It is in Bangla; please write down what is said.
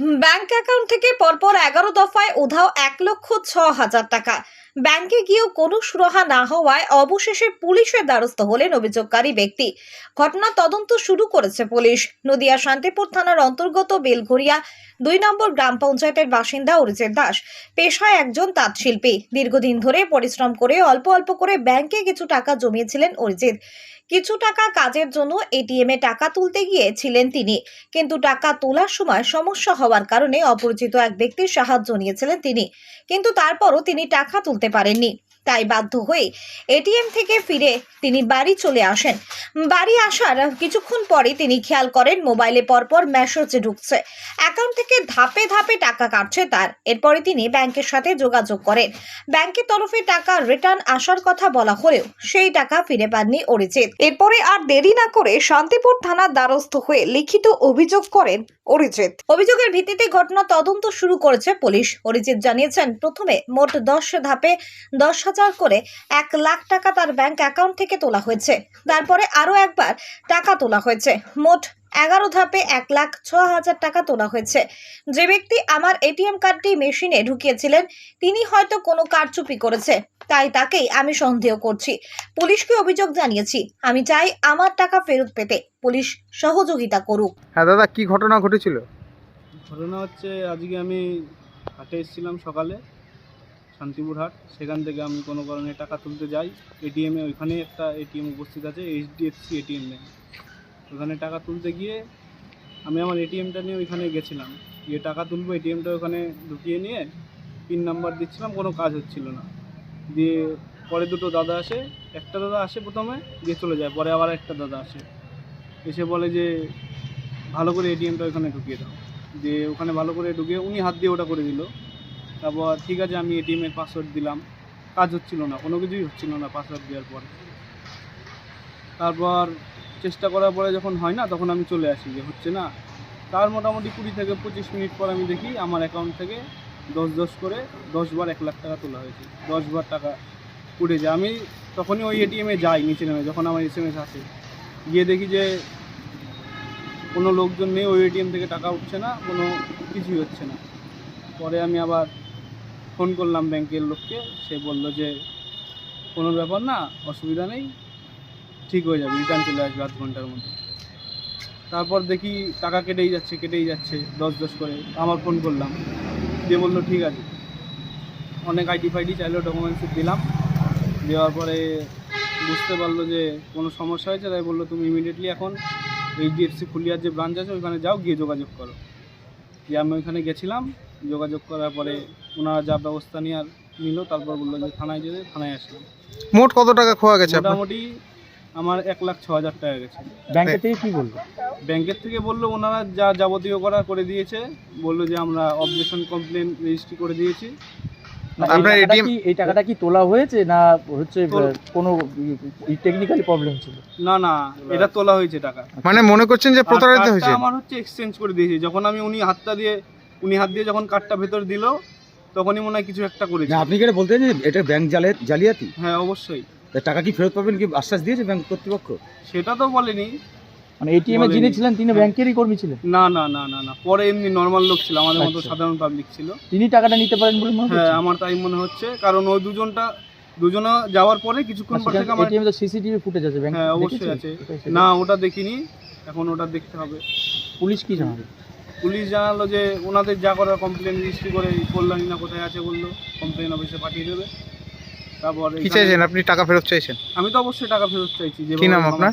ব্যাংক অ্যাকাউন্ট থেকে পরপর এগারো দফায় উধাও এক লক্ষ ছ হাজার টাকা। ব্যাংকে গিয়েও কোনো সুরাহা না হওয়ায় অবশেষে পুলিশের দ্বারস্থ হলেন অভিযোগকারী ব্যক্তি। ঘটনা তদন্ত শুরু করেছে পুলিশ। নদিয়া শান্তিপুর থানার অন্তর্গত বেলঘরিয়া দুই নম্বর গ্রাম পঞ্চায়েতের বাসিন্দা অরিজিৎ দাস। পেশায় একজন তাঁতশিল্পী। দীর্ঘদিন ধরে পরিশ্রম করে অল্প অল্প করে ব্যাংকে কিছু টাকা জমিয়েছিলেন অরিজিৎ। কিছু টাকা কাজের জন্য এটিএমে টাকা তুলতে গিয়েছিলেন তিনি। কিন্তু টাকা তোলার সময় সমস্যা হওয়ার কারণে অপরিচিত এক ব্যক্তির সাহায্য নিয়েছিলেন তিনি। কিন্তু তারপরও তিনি টাকা তুলতে পারেননি। তাই বাধ্য হয়ে এটিএম থেকে ফিরে তিনি বাড়ি চলে আসেন। বাড়ি আসার কিছুক্ষণ পরে তিনি খেয়াল করেন মোবাইলে পরপর মেসেজ ঢুকছে। অ্যাকাউন্ট থেকে ধাপে ধাপে টাকা কাটছে তার। এরপরে তিনি ব্যাংকের সাথে যোগাযোগ করেন। ব্যাংকের তরফে টাকা রিটার্ন আসার কথা বলা হলেও সেই টাকা ফিরে পাননি অরিজিৎ। এরপরে আর দেরি না করে শান্তিপুর থানার দ্বারস্থ হয়ে লিখিত অভিযোগ করেন অরিজিৎ। অভিযোগের ভিত্তিতে ঘটনা তদন্ত শুরু করেছে পুলিশ। অরিজিৎ জানিয়েছেন, প্রথমে মোট দশ ধাপে দশ হাজার করে এক লাখ টাকা তার ব্যাংক অ্যাকাউন্ট থেকে তোলা হয়েছে। তারপরে আরও একবার টাকা তোলা হয়েছে। মোট এগারো ধাপে এক লাখ ছ হাজার টাকা তোলা হয়েছে। যে ব্যক্তি আমার এটিএম কার্ডটি মেশিনে ঢুকিয়েছিলেন তিনি হয়তো কোনো কারচুপি করেছে। তাই তাকেই আমি সন্দেহ করছি। পুলিশকে অভিযোগ জানিয়েছি আমি চাই আমার টাকা ফেরত পেতে পুলিশ সহযোগিতা করুক। হ্যাঁ দাদা কি ঘটনা ঘটেছিল? ঘটনা হচ্ছে আজকে আমি হাটে এসেছিলাম সকালে। শান্তিপুর হাট। সেখান থেকে আমি কোনো কারণে টাকা তুলতে যাই। এটিএমে ওইখানে একটা এটিএম উপস্থিত আছে এইচডিএফসি এটিএম ব্যাংক ওখানে টাকা তুলতে গিয়ে আমি আমার এটিএমটা নিয়ে ওইখানে গেছিলাম। গিয়ে টাকা তুলবো এটিএমটা ওখানে ঢুকিয়ে নিয়ে পিন নাম্বার দিচ্ছিলাম, কোনো কাজ হচ্ছিল না। দিয়ে পরে দুটো দাদা আসে, একটা দাদা আসে প্রথমে, দিয়ে চলে যায়, পরে আবার একটা দাদা আসে। এসে বলে যে, ভালো করে এটিএমটা ওখানে ঢুকিয়ে দাও। দিয়ে ওখানে ভালো করে ঢুকিয়ে উনি হাত দিয়ে ওটা করে দিল। তারপর ঠিক আছে, আমি এটিএমের পাসওয়ার্ড দিলাম। কাজ হচ্ছিল না, কোনো কিছুই হচ্ছিল না পাসওয়ার্ড দেওয়ার পর। তারপর চেষ্টা করার পরে যখন হয় না, তখন আমি চলে আসি যে হচ্ছে না। তার মোটামুটি কুড়ি থেকে পঁচিশ মিনিট পর আমি দেখি আমার অ্যাকাউন্ট থেকে দশ দশ করে দশ বার এক লাখ টাকা তোলা হয়েছে। দশ বার টাকা উঠে যায়। আমি তখনই ওই এটিএমে যাই নিচে নেমে, যখন আমার এস এম এস আসে। গিয়ে দেখি যে কোনো লোকজন নেই, ওই এটিএম থেকে টাকা উঠছে না, কোনো কিছুই হচ্ছে না। পরে আমি আবার ফোন করলাম ব্যাংকের লোককে, সে বলল যে কোনো ব্যাপার না, অসুবিধা নেই, ঠিক হয়ে যাবে রিটার্ন চলে আসবে আধ ঘণ্টার মধ্যে। তারপর দেখি টাকা কেটেই যাচ্ছে কেটেই যাচ্ছে, দশ দশ করে। আমার ফোন করলাম, দিয়ে বলল, ঠিক আছে। অনেক আইডি ফাইডি চাইলো ডকুমেন্টস দিলাম। দেওয়ার পরে বুঝতে পারল যে কোনো সমস্যা হয়েছে, তাই বলল, তুমি ইমিডিয়েটলি এখন এইচডিএফসি ফুলিয়ার যে ব্রাঞ্চ আছে, ওইখানে যাও, গিয়ে যোগাযোগ করো। দিয়ে আমি ওইখানে গেছিলাম যোগাযোগ করার পরে ওনারা যা ব্যবস্থা নেওয়ার নিল তারপর বলল যে থানায় যেতে থানায় আসলাম। মোট কত টাকা খোয়া গেছে আপনার? মোটামুটি আমার এক লাখ ছ হাজার টাকা গেছে। ব্যাংকের থেকে কি বলব ব্যাংকের থেকে বলল ওনারা যা যাবতীয় করা করে দিয়েছে বলল যে আমরা অবজেকশন কমপ্লেন রেজিস্ট্রি করে দিয়েছি। আপনার টাকাটা ATM কি এই টাকাটা কি তোলা হয়েছে না হচ্ছে কোনো টেকনিক্যালি প্রবলেম ছিল? না না এটা তোলা হয়েছে টাকা। মানে মনে করছেন যে প্রতারিত হয়েছে? আমার হচ্ছে এক্সচেঞ্জ করে দিয়েছি। যখন আমি উনি হাতটা দিয়ে উনি হাত দিয়ে যখন কার্ডটা ভেতর দিল তখনই মনে হয় কিছু একটা করেছে। না আপনি কি এটা বলতে চাইছেন যে এটা ব্যাংক জালে জালিয়াতি? হ্যাঁ অবশ্যই। টাকা কি ফেরত পাবেন কি আশ্বাস দিয়েছে ব্যাংক কর্তৃপক্ষ? সেটা তো বলেনি। মানে এটিএম এ যিনি ছিলেন তিনি হ্যাঁ। ব্যাংকেরই কর্মী ছিলেন? না না না না না। পরে এমনি নর্মাল লোক ছিল আমাদের মতো আচ্ছা। সাধারণ পাবলিক ছিল। তিনি টাকাটা নিতে পারেন বলে মনে হ্যাঁ আমার তাই মনে হচ্ছে। কারণ ওই দুজনটা দুজনে যাওয়ার পরে কিছুক্ষণ পর থেকে আমার এটিএম তো সিসিটিভি ফুটেজ আছে ব্যাংক হ্যাঁ অবশ্যই আছে। না ওটা দেখিনি। এখন ওটা দেখতে হবে। পুলিশ কি জানাবে পুলিশ জানালো যে ওনাদের যা করার কমপ্লেন রেজিস্ট্রি করে কল্যাণী না কোথায় আছে বলল। কমপ্লেন অফিসে পাঠিয়ে দেবে। তারপর কি চাইছেন? আপনি টাকা ফেরত চাইছেন? আমি তো অবশ্যই টাকা ফেরত চাইছি। যে কি নাম আপনার?